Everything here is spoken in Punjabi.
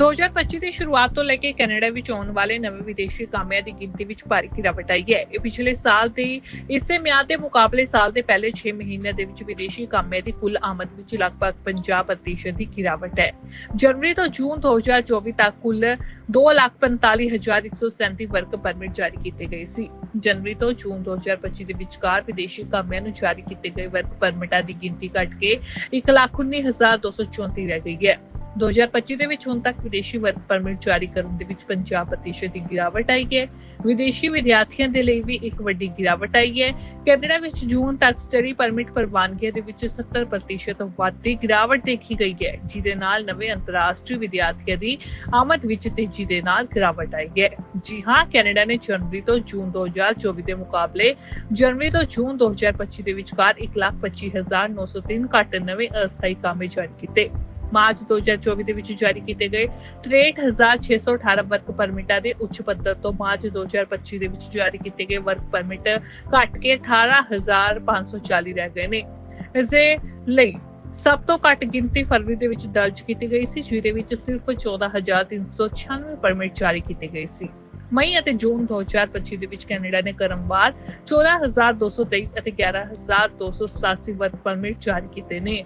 2025 ਦੀ ਸ਼ੁਰੂਆਤ ਤੋਂ ਲੈ ਕੇ ਕੈਨੇਡਾ ਵਿੱਚ ਆਉਣ ਵਾਲੇ ਨਵੇਂ ਵਿਦੇਸ਼ੀ ਕਾਮਿਆਂ ਦੀ ਗਿਣਤੀ ਵਿੱਚ ਭਾਰੀ ਗਿਰਾਵਟ ਆਈ ਹੈ। ਇਹ ਪਿਛਲੇ ਸਾਲ ਦੇ, ਇਸੇ ਮਿਆਦ ਦੇ ਮੁਕਾਬਲੇ ਸਾਲ ਦੇ ਪਹਿਲੇ 6 ਮਹੀਨਿਆਂ ਦੇ ਵਿੱਚ ਵਿਦੇਸ਼ੀ ਕਾਮਿਆਂ ਦੀ ਕੁੱਲ ਆਮਦ ਵਿੱਚ ਲਗਭਗ 50% ਦੀ ਗਿਰਾਵਟ ਹੈ। ਜਨਵਰੀ ਤੋਂ ਜੂਨ 2024 ਤੱਕ ਕੁੱਲ 245137 ਵਰਕ ਪਰਮਿਟ ਜਾਰੀ ਕੀਤੇ ਗਏ ਸੀ। ਜਨਵਰੀ ਤੋਂ ਜੂਨ 2025 ਦੇ ਵਿਚਕਾਰ ਵਿਦੇਸ਼ੀ ਕਾਮਿਆਂ ਨੂੰ ਜਾਰੀ ਕੀਤੇ ਗਏ ਵਰਕ ਪਰਮਿਟਾਂ ਦੀ ਗਿਣਤੀ ਘਟ ਕੇ 119234 ਰਹਿ ਗਈ ਹੈ। 2025 ਦੇ ਵਿੱਚ ਹੁਣ ਤੱਕ ਵਿਦੇਸ਼ੀ ਵਰਕ ਪਰਮਿਟ ਜਾਰੀ ਕਰਨ ਦੇ ਵਿੱਚ 50% ਦੀ ਗਿਰਾਵਟ ਆਈ ਹੈ। ਵਿਦੇਸ਼ੀ ਵਿਦਿਆਰਥੀਆਂ ਦੇ ਲਈ ਵੀ ਇੱਕ ਵੱਡੀ ਗਿਰਾਵਟ ਆਈ ਹੈ। ਕੈਨੇਡਾ ਵਿੱਚ ਜੂਨ ਤੱਕ ਸਟੱਡੀ ਪਰਮਿਟ ਪ੍ਰਵਾਨਗੀਆਂ ਦੇ ਵਿੱਚ 70% ਵਾਧੀ ਗਿਰਾਵਟ ਦੇਖੀ ਗਈ ਹੈ, ਜਿਹਦੇ ਨਾਲ ਨਵੇਂ ਅੰਤਰਰਾਸ਼ਟਰੀ ਵਿਦਿਆਰਥੀਆਂ ਦੀ ਆਮਦ ਵਿੱਚ ਤੇਜ਼ੀ ਦੇ ਨਾਲ ਗਿਰਾਵਟ ਆਈ ਹੈ। ਜੀ ਹਾਂ, ਕੈਨੇਡਾ ਨੇ ਜਨਵਰੀ ਤੋਂ ਜੂਨ 2024 ਦੇ ਮੁਕਾਬਲੇ ਜਨਵਰੀ ਤੋਂ ਜੂਨ 2025 ਦੇ ਵਿਚਕਾਰ 125903 ਘੱਟ ਨਵੇਂ ਅਸਥਾਈ ਕਾਮੇ ਜਾਰੀ ਕੀਤੇ। ਮਾਰਚ 2024 ਦੇ ਵਿੱਚ ਜਾਰੀ ਕੀਤੇ ਗਏ 63618 ਵਰਕ ਪਰਮਿਟਾਂ ਦੇ ਉੱਚ ਪੱਧਰ ਤੋਂ ਮਾਰਚ 2025 ਦੇ ਵਿੱਚ ਜਾਰੀ ਕੀਤੇ ਗਏ ਵਰਕ ਪਰਮਿਟ ਘਟ ਕੇ 18540 ਰਹਿ ਗਏ ਨੇ। ਇਸ ਲਈ ਸਭ ਤੋਂ ਘੱਟ ਗਿਣਤੀ ਫਰਵਰੀ ਦੇ ਵਿੱਚ ਦਰਜ ਕੀਤੀ ਗਈ ਸੀ, ਜਿਹਦੇ ਵਿੱਚ ਸਿਰਫ 14396 ਪਰਮਿਟ ਜਾਰੀ ਕੀਤੇ ਗਏ ਸੀ। ਮਈ ਅਤੇ ਜੂਨ 2025 ਦੇ ਵਿੱਚ ਕੈਨੇਡਾ ਨੇ ਕਰਮਵਾਰ 14223 ਅਤੇ 11287 ਵਰਕ ਪਰਮਿਟ ਜਾਰੀ ਕੀਤੇ ਨੇ।